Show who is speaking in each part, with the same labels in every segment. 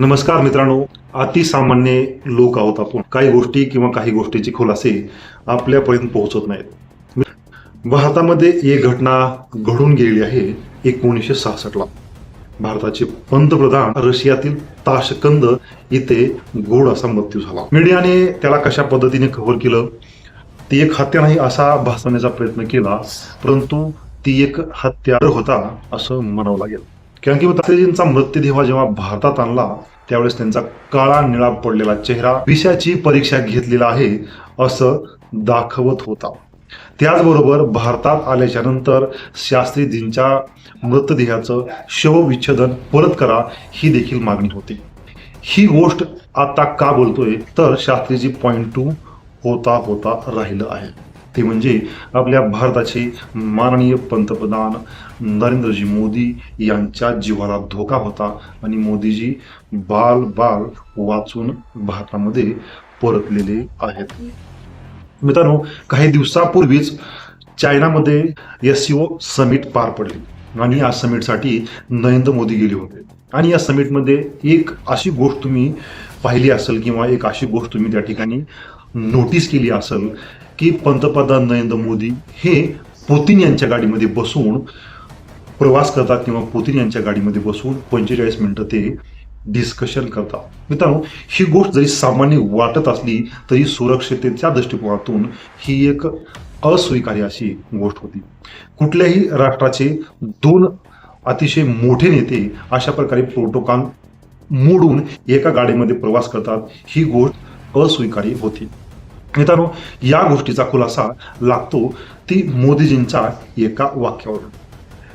Speaker 1: नमस्कार मित्रांनो अतिसामान्य लोक आहोत आपण. काही गोष्टी किंवा काही गोष्टीचे खुलासे आपल्यापर्यंत पोहोचत नाहीत. भारतामध्ये एक घटना घडून गेलेली आहे एकोणीसशे सहासष्टला. भारताचे पंतप्रधान रशियातील ताशकंद इथे गोड असा मृत्यू झाला. मीडियाने त्याला कशा पद्धतीने कव्हर केलं? ती एक हत्या नाही असा भासवण्याचा प्रयत्न केला परंतु ती एक हत्या होता असं म्हणावं लागेल. कारण की तात्याजींचा मृतदेह जेव्हा भारतात आणला त्यावेळेस त्यांचा काळा निळा पडलेला चेहरा विषयाची परीक्षा घेतलेला आहे असं दाखवत होता. त्याचबरोबर भारतात आल्याच्यानंतर शास्त्रीजींच्या मृतदेहाचं शवविच्छेदन परत करा ही देखील मागणी होती. ही गोष्ट आता का बोलतोय? तर शास्त्रीजी पॉईंट टू होता होता राहिलं आहे. ते म्हणजे आपल्या भारताचे माननीय पंतप्रधान नरेंद्रजी मोदी यांच्या जीवाला धोका होता आणि मोदीजी बाल बाल वाचून भारतामध्ये परतलेले आहेत. मित्रांनो काही दिवसापूर्वीच चायनामध्ये एस सी ओ समिट पार पडली आणि या समिटसाठी नरेंद्र मोदी गेले होते. आणि या समिटमध्ये एक अशी गोष्ट तुम्ही पाहिली असेल किंवा एक अशी गोष्ट तुम्ही त्या ठिकाणी नोटीस केली असेल की पंतप्रधान नरेंद्र मोदी हे पुतीन यांच्या गाडीमध्ये बसून प्रवास करतात किंवा पुतीन यांच्या गाडीमध्ये बसून पंचेचाळीस मिनिटं ते डिस्कशन करतात. मित्रांनो ही गोष्ट जरी सामान्य वाटत असली तरी सुरक्षिततेच्या दृष्टिकोनातून ही एक अस्वीकार्य अशी गोष्ट होती. कुठल्याही राष्ट्राचे दोन अतिशय मोठे नेते अशा प्रकारे प्रोटोकॉल मोडून एका गाडीमध्ये प्रवास करतात ही गोष्ट अस्वीकार्य होती. मित्रांनो या गोष्टीचा खुलासा लागतो ती मोदीजींच्या एका वाक्यावरून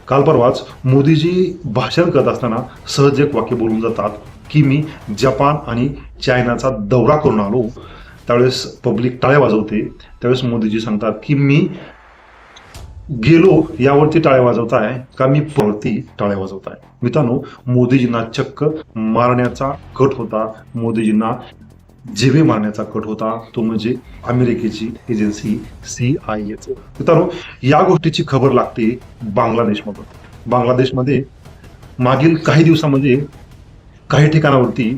Speaker 1: काल परवाच मोदीजी भाषण करत असताना सहज एक वाक्य बोलून जातात की मी जपान आणि चायनाचा दौरा करून आलो. त्यावेळेस पब्लिक टाळ्या वाजवते. त्यावेळेस मोदीजी सांगतात की मी गेलो यावरती टाळ्या वाजवताय का मी परती टाळ्या वाजवताय? मित्रांनो मोदीजींना चक्क मारण्याचा कट होता. मोदीजींना जिवे मारण्याचा कट होता तो म्हणजे अमेरिकेची एजन्सी सी आय एच मित्रांनो या गोष्टीची खबर लागते बांगलादेशमधून बांगलादेशमध्ये मागील काही दिवसामध्ये काही ठिकाणावरती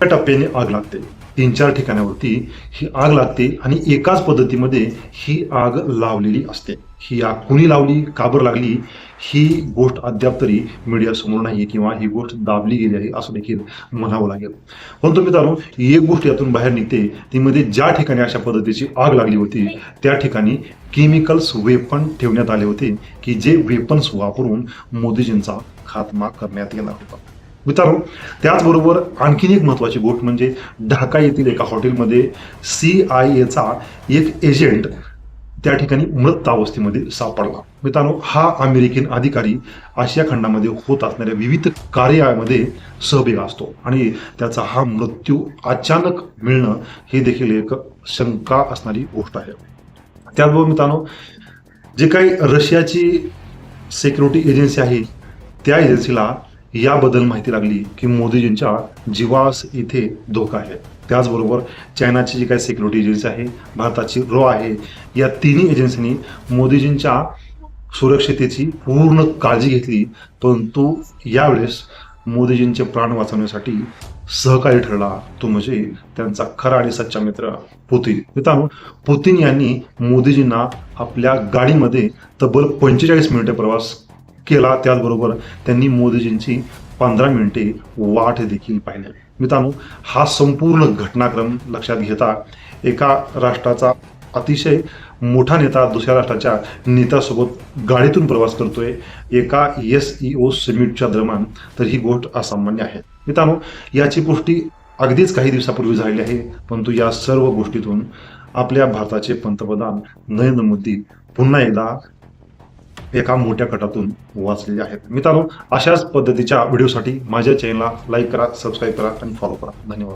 Speaker 1: टप्प्याने आग लागते. तीन चार ठिकाणावरती ही आग लागते आणि एकाच पद्धतीमध्ये ही आग लावलेली असते. ही आग कुणी लावली? काबर लागली? ही गोष्ट अद्याप तरी मीडियासमोर नाही किंवा ही गोष्ट दाबली गेली आहे असं देखील म्हणावं लागेल. परंतु मित्रांनो एक गोष्ट यातून बाहेर निघते. ती मध्ये ज्या ठिकाणी अशा पद्धतीची आग लागली होती त्या ठिकाणी केमिकल्स वेपन ठेवण्यात आले होते की जे वेपन्स वापरून मोदीजींचा खात्मा करण्यात येणार होता. मित्रांनो त्याचबरोबर आणखीन एक महत्वाची गोष्ट म्हणजे ढाका येथील एका हॉटेलमध्ये सी आय एचा एक एजंट त्या ठिकाणी मृत अवस्थेमध्ये सापडला. मित्रांनो हा अमेरिकन अधिकारी आशिया खंडामध्ये होत असणाऱ्या विविध कार्यामध्ये सहभागी असतो आणि त्याचा हा मृत्यू अचानक मिळणं हे देखील एक शंका असणारी गोष्ट आहे. त्याचबरोबर मित्रांनो जे काही रशियाची सिक्युरिटी एजन्सी आहे त्या एजन्सीला याबद्दल माहिती लागली की मोदीजींच्या जीवास इथे धोका आहे. त्याचबरोबर चायनाची जी काही सिक्युरिटी एजन्सी आहे भारताची रो आहे या तिन्ही एजन्सीनी मोदीजींच्या सुरक्षितेची पूर्ण काळजी घेतली. परंतु यावेळेस मोदीजींचे प्राण वाचवण्यासाठी सहकारी ठरला तो म्हणजे त्यांचा खरा आणि सच्चा मित्र पुतीन. मित्रांनो पुतीन यांनी मोदीजींना आपल्या गाडीमध्ये तब्बल पंचेचाळीस मिनिटे प्रवास केला त्याचबरोबर त्यांनी मोदीजींची पंधरा मिनिटे वाट देखील पाहिली. मित्रांनो हा संपूर्ण घटनाक्रम लक्षात घेता एका राष्ट्राचा अतिशय मोठा नेता दुसऱ्या राष्ट्राच्या नेत्यासोबत गाडीतून प्रवास करतोय एका एस ई ओ समिटच्या दरम्यान तर ही गोष्ट असामान्य आहे. मित्रांनो याची गोष्टी अगदीच काही दिवसापूर्वी झालेली आहे परंतु या सर्व गोष्टीतून आपल्या भारताचे पंतप्रधान नरेंद्र मोदी पुन्हा एकदा एका मोठ्या कटातून वाचलेले आहेत. मित्रांनो अशाच पद्धतीच्या व्हिडिओसाठी माझ्या चॅनलला लाईक करा सबस्क्राईब करा आणि फॉलो करा. धन्यवाद.